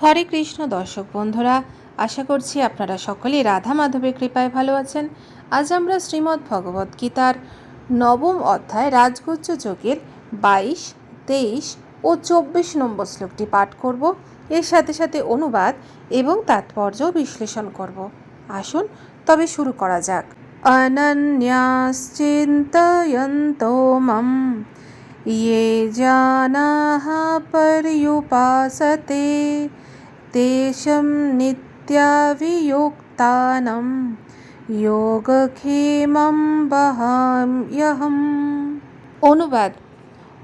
হরে কৃষ্ণ দর্শক বন্ধুরা, আশা করছি আপনারা সকলেই রাধা মাধবের কৃপায় ভালো আছেন। আজ আমরা শ্রীমদ্ ভগবদ গীতার নবম অধ্যায় রাজগুজ্জ যোগের বাইশ, তেইশ ও চব্বিশ নম্বর শ্লোকটি পাঠ করব। এর সাথে সাথে অনুবাদ এবং তাৎপর্য বিশ্লেষণ করব। আসুন তবে শুরু করা যাক। অনন্যাশ্চিন্তয়ন্তো মম ये जानाः पर्युपासते तेषं नित्यावियोक्तानं योगक्षेमं वहाम्यहम् অনুবাদ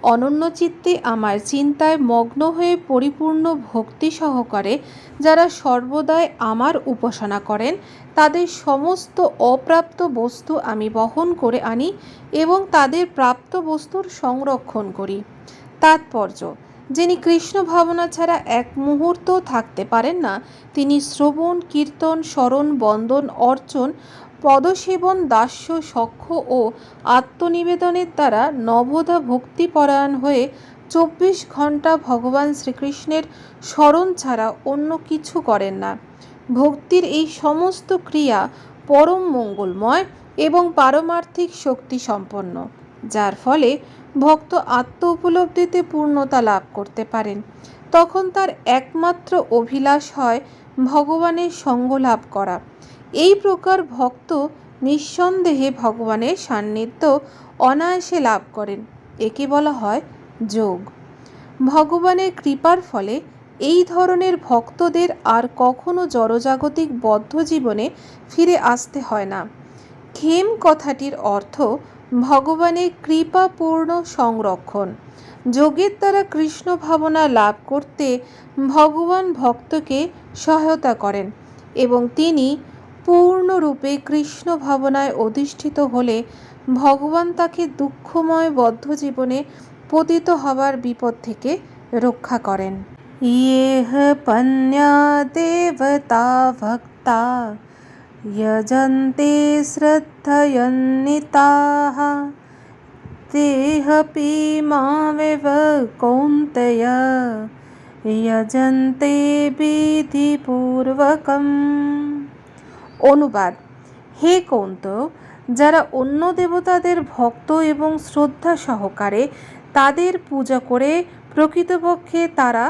অনন্য চিত্তে আমার চিন্তায় মগ্ন হয়ে পরিপূর্ণ ভক্তি সহকারে যারা সর্বদাই আমার উপাসনা করেন, তাদের সমস্ত অপ্রাপ্ত বস্তু আমি বহন করে আনি এবং তাদের প্রাপ্ত বস্তুর সংরক্ষণ করি। তাৎপর্য, যিনি কৃষ্ণ ভাবনা ছাড়া এক মুহূর্ত থাকতে পারেন না, তিনি শ্রবণ, কীর্তন, স্মরণ, বন্দন, অর্চন পদসেবন, দাস্য সখ্য ও আত্মনিবেদনের দ্বারা নবদা ভক্তিপরায়ণ হয়ে চব্বিশ ঘণ্টা ভগবান শ্রীকৃষ্ণের স্মরণ ছাড়া অন্য কিছু করেন না। ভক্তির এই সমস্ত ক্রিয়া পরম মঙ্গলময় এবং পারমার্থিক শক্তি সম্পন্ন, যার ফলে ভক্ত আত্ম উপলব্ধিতে পূর্ণতা লাভ করতে পারেন। তখন তার একমাত্র অভিলাষ হয় ভগবানের সঙ্গ লাভ করা। এই প্রকার ভক্ত নিঃসন্দেহে ভগবানের সান্নিধ্য অনায়াসে লাভ করেন। একে বলা হয় যোগ। ভগবানের কৃপার ফলে এই ধরনের ভক্তদের আর কখনো জড়জাগতিক বদ্ধ জীবনে ফিরে আসতে হয় না। খেম কথাটির অর্থ ভগবানের কৃপাপূর্ণ সংরক্ষণ। যোগের দ্বারা কৃষ্ণ ভাবনা লাভ করতে ভগবান ভক্তকে সহায়তা করেন এবং তিনি পূর্ণরূপে কৃষ্ণ ভাবনায় অধিষ্ঠিত হলে ভগবান তাকে দুঃখময় বদ্ধ জীবনে পতিত হবার বিপদ থেকে রক্ষা করেন ইয়েহ পন্যা দেবতা ভক্তা यजन्ते श्रद्धयन्निताः तेऽपि मामेव कौन्तेय यजन्ते বিধিপূর্বকম অনুবাদ। হে কৌন্ত, যারা অন্য দেবতাদের ভক্ত এবং শ্রদ্ধা সহকারে তাদের পূজা করে, প্রকৃতপক্ষে তারা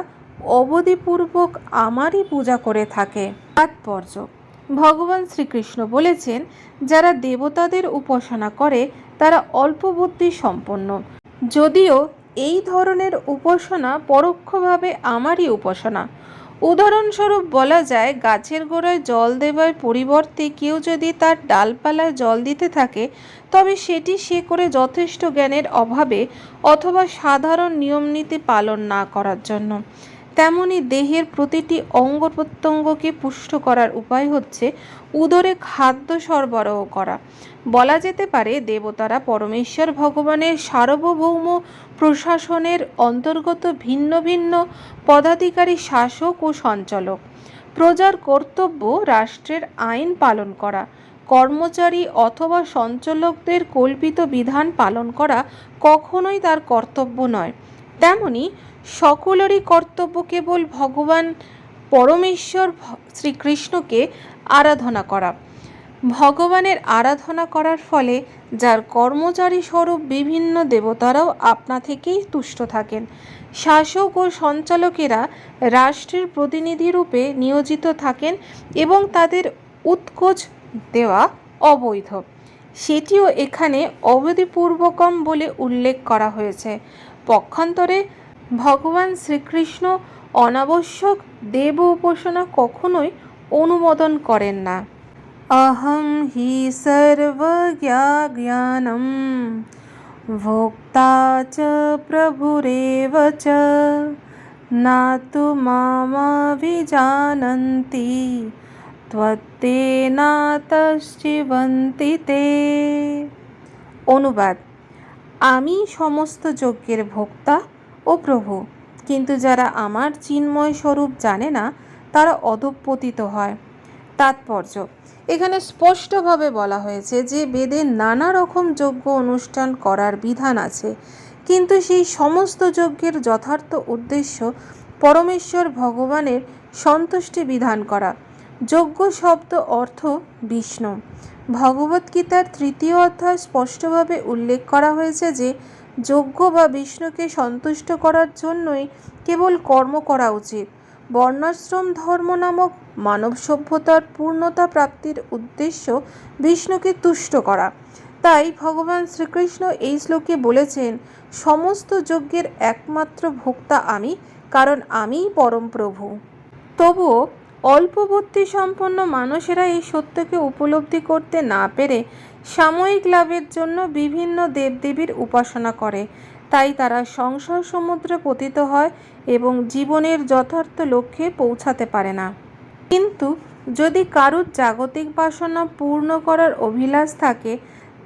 অবধিপূর্বক আমারই পূজা করে থাকে। তাৎপর্য, ভগবান শ্রীকৃষ্ণ বলেছেন, যারা দেবতাদের উপাসনা করে, তারা অল্প বুদ্ধি সম্পন্ন। যদিও এই ধরনের উপাসনা পরোক্ষভাবে আমারই উপাসনা উদাহরণস্বরূপ বলা যায়, গাছের গোড়ায় জল দেওয়ার পরিবর্তে কেউ যদি তার ডালপালায় জল দিতে থাকে, তবে সেটি সে করে যথেষ্ট জ্ঞানের অভাবে অথবা সাধারণ নিয়মনীতি পালন না করার জন্য। তেমনি দেহের প্রতিটি অঙ্গ প্রত্যঙ্গকে পুষ্ট করার উপায় হচ্ছে উদরে খাদ্য সরবরাহ করা। বলা যেতে পারে দেবতারা পরমেশ্বর ভগবানের সার্বভৌম প্রশাসনের অন্তর্গত ভিন্ন ভিন্ন পদাধিকারী শাসক ও সঞ্চালক। প্রজার কর্তব্য রাষ্ট্রের আইন পালন করা। কর্মচারী অথবা সঞ্চালকদের কল্পিত বিধান পালন করা কখনোই তার কর্তব্য নয়। তেমনি সকলেরই কর্তব্য কেবল ভগবান পরমেশ্বর শ্রীকৃষ্ণকে আরাধনা করা। ভগবানের আরাধনা করার ফলে যার কর্মচারী স্বরূপ বিভিন্ন দেবতারাও আপনা থেকেই তুষ্ট থাকেন। শাসক ও সঞ্চালকেরা রাষ্ট্রের প্রতিনিধি রূপে নিয়োজিত থাকেন এবং তাদের উৎকোচ দেওয়া অবৈধ। সেটিও এখানে অবধিপূর্বকম বলে উল্লেখ করা হয়েছে। পক্ষান্তরে ভগবান শ্রীকৃষ্ণ অনাবশ্যক দেব উপাসনা কখনোই অনুমোদন করেন না। অহম হি সর্বজ্ঞানম ভোক্তা চ প্রভুরেব চ না তু মামাভিজানন্তি ত্বত্তেনাতশ্চিবন্তি তে। অনুবাদ। আমি সমস্ত যজ্ঞের ভোক্তা ও প্রভু। কিন্তু যারা আমার চিন্ময় স্বরূপ জানে না, তারা অধঃপতিত হয়। তাৎপর্য। এখানে স্পষ্টভাবে বলা হয়েছে যে বেদে নানা রকম যজ্ঞ অনুষ্ঠান করার বিধান আছে। কিন্তু সেই সমস্ত যজ্ঞের যথার্থ উদ্দেশ্য পরমেশ্বর ভগবানের সন্তুষ্টি বিধান করা। যজ্ঞ শব্দ অর্থ বিষ্ণু। ভগবদ্গীতার তৃতীয় অধ্যায় স্পষ্টভাবে উল্লেখ করা হয়েছে যে যজ্ঞ বা বিষ্ণুকে সন্তুষ্ট করার জন্যই কেবল কর্ম করা উচিত। বর্ণাশ্রম ধর্ম নামক মানব সভ্যতার পূর্ণতা প্রাপ্তির উদ্দেশ্য বিষ্ণুকে তুষ্ট করা। তাই ভগবান শ্রীকৃষ্ণ এই শ্লোকে বলেছেন, সমস্ত যজ্ঞের একমাত্র ভোক্তা আমি, কারণ আমিই পরম প্রভু। তবুও অল্প বুদ্ধি সম্পন্ন মানুষেরা এই সত্যকে উপলব্ধি করতে না পেরে সাময়িক লাভের জন্য বিভিন্ন দেবদেবীর উপাসনা করে। তাই তারা সংসার সমুদ্রে পতিত হয় এবং জীবনের যথার্থ লক্ষ্যে পৌঁছাতে পারে না। কিন্তু যদি কারুর জাগতিক বাসনা পূর্ণ করার অভিলাষ থাকে,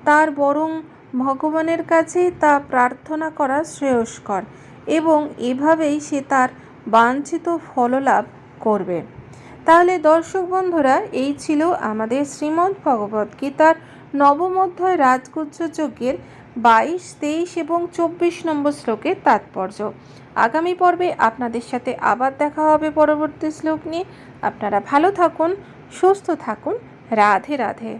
তার বরং ভগবানের কাছেই তা প্রার্থনা করা শ্রেয়স্কর এবং এভাবেই সে তার বাঞ্ছিত ফললাভ করবে। তাহলে দর্শক বন্ধুরা, এই ছিল আমাদের শ্রীমদ্ ভগবদ গীতার নবম অধ্যায় রাজগুজ্জ যজ্ঞের বাইশ, তেইশ এবং চব্বিশ নম্বর শ্লোকের তাৎপর্য। আগামী পর্বে আপনাদের সাথে আবার দেখা হবে পরবর্তী শ্লোক নিয়ে। আপনারা ভালো থাকুন, সুস্থ থাকুন। রাধে রাধে।